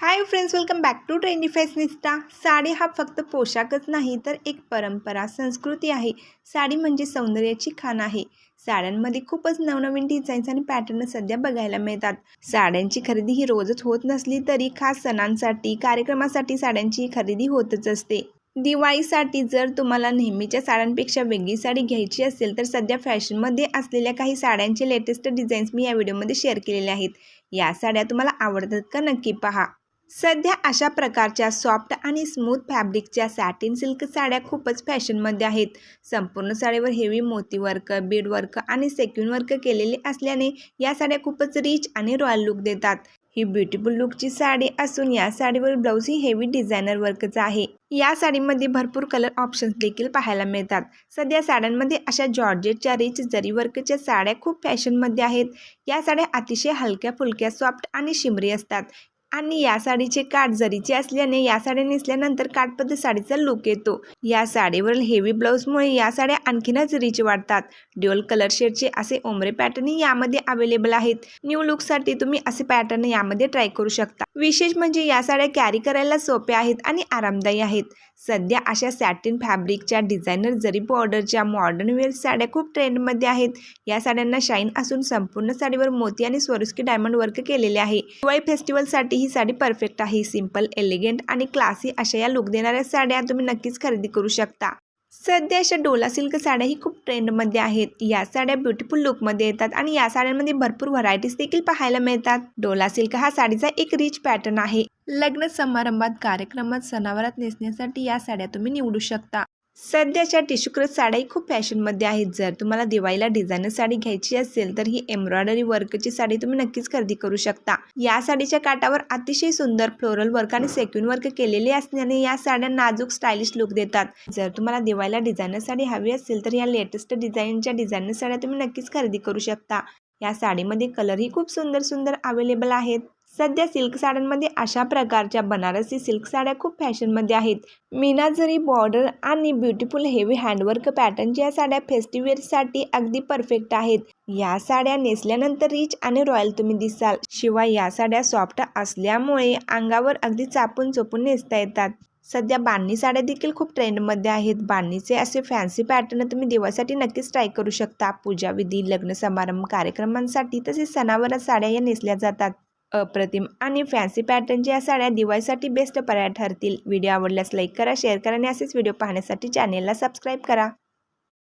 Hi friends welcome back to trendy fashionista sari हा फक्त पोशाखच नाही तर एक परंपरा संस्कृती आहे. साडी म्हणजे सौंदर्याची खाण आहे. साड्यांमध्ये खूपच नवनवीन डिझाईन्स आणि पॅटर्न सध्या बघायला मिळतात. साड्यांची खरेदी ही रोजच होत नसली तरी खास सणांसाठी कार्यक्रमासाठी साड्यांची खरेदी होतच असते. दिवाळीसाठी जर तुम्हाला नेहमीच्या साड्यांपेक्षा वेगळी साडी घ्यायची असेल तर सध्या फॅशनमध्ये असलेल्या काही साड्यांचे लेटेस्ट डिझाईन्स मी या व्हिडिओमध्ये शेअर केलेले आहेत. या साड्या तुम्हाला आवडतात का नक्की पहा. सध्या अशा प्रकारच्या सॉफ्ट आणि स्मूथ फॅब्रिकच्या सॅटिन सिल्क साड्या खूपच फॅशनमध्ये आहेत. संपूर्ण साडीवर हेवी मोती वर्क बीड वर्क आणि सेक्युन वर्क केलेले असल्याने या साड्या खूपच रिच आणि रॉयल लुक देतात. ही ब्युटिफुल लुकची साडी असून या साडीवर ब्लाऊज ही हेवी डिझायनर वर्कच आहे. या साडीमध्ये भरपूर कलर ऑप्शन्स देखील पाहायला मिळतात. सध्या साड्यांमध्ये अशा जॉर्जेटच्या रिच जरी वर्कच्या साड्या खूप फॅशनमध्ये आहेत. या साड्या अतिशय हलक्या फुलक्या सॉफ्ट आणि शिमरी असतात. आणि या साडीचे काठ जरीचे असल्याने या साड्या नेसल्यानंतर काठपद्ध साडीचा लुक येतो. या साडीवरील हेवी ब्लाऊजमुळे या साड्या आणखीनच रिच वाढतात ड्युअल कलर शेडचे असे ओमरे पॅटर्न यामध्ये अवेलेबल आहेत. न्यू लुकसाठी तुम्ही असे पॅटर्न यामध्ये ट्राय करू शकता. विशेष म्हणजे या साड्या कॅरी करायला सोप्या आहेत आणि आरामदायी आहेत. सध्या अशा सॅटिन फॅब्रिकच्या डिझायनर जरी बॉर्डरच्या मॉडर्न वेअर साड्या खूप ट्रेंडमध्ये आहेत. या साड्यांना शाईन असून संपूर्ण साडीवर मोती आणि स्वरुस्की डायमंड वर्क केलेले आहे. दिवाळी फेस्टिवलसाठी ही साडी परफेक्ट आहे सिंपल एलिगंट आणि क्लासी अशा या लुक देणाऱ्या साड्या तुम्ही नक्कीच खरेदी करू शकता. सध्या अशा डोला सिल्क साड्याही खूप ट्रेंडमध्ये आहेत. या साड्या ब्युटिफुल लुकमध्ये येतात आणि या साड्यांमध्ये भरपूर व्हरायटीज देखील पाहायला मिळतात. डोला सिल्क हा साडीचा एक रिच पॅटर्न आहे. लग्न समारंभात कार्यक्रमात सणावारात नेसण्यासाठी या साड्या तुम्ही निवडू शकता. सध्याच्या टिश्यू साड्याही खूप फॅशनमध्ये आहेत. जर तुम्हाला दिवाळीला डिझायनर साडी घ्यायची असेल तर ही एम्ब्रॉयडरी वर्कची साडी तुम्ही नक्कीच खरेदी करू शकता. या साडीच्या काठावर अतिशय सुंदर फ्लोरल वर्क आणि सेक्युन वर्क केलेले असल्याने या साड्या नाजूक स्टायलिश लुक देतात. जर तुम्हाला दिवाळीला डिझायनर साडी हवी असेल तर या लेटेस्ट डिझाईनच्या डिझायनर साड्या तुम्ही नक्कीच खरेदी करू शकता. या साडीमध्ये कलरही खूप सुंदर सुंदर अवेलेबल आहेत. सध्या सिल्क साड्यांमध्ये अशा प्रकारच्या बनारसी सिल्क साड्या खूप फॅशनमध्ये आहेत. मीनाजरी बॉर्डर आणि ब्युटिफुल हेवी हँडवर्क पॅटर्नच्या या साड्या फेस्टिवलसाठी अगदी परफेक्ट आहेत. या साड्या नेसल्यानंतर रिच आणि रॉयल तुम्ही दिसाल. शिवाय या साड्या सॉफ्ट असल्यामुळे अंगावर अगदी चापून चोपून नेसता येतात. सध्या बांधणी साड्या देखील खूप ट्रेंडमध्ये आहेत. बांधणीचे असे फॅन्सी पॅटर्न तुम्ही देवासाठी नक्कीच ट्राय करू शकता. पूजाविधी लग्न समारंभ कार्यक्रमांसाठी तसेच सणावर साड्या या नेसल्या जातात. अप्रतिम आणि फॅन्सी पॅटर्नच्या या साड्या दिवाळीसाठी बेस्ट पर्याय ठरतील. व्हिडिओ आवडल्यास लाईक करा शेअर करा आणि असेच व्हिडिओ पाहण्यासाठी चॅनेलला सबस्क्राईब करा.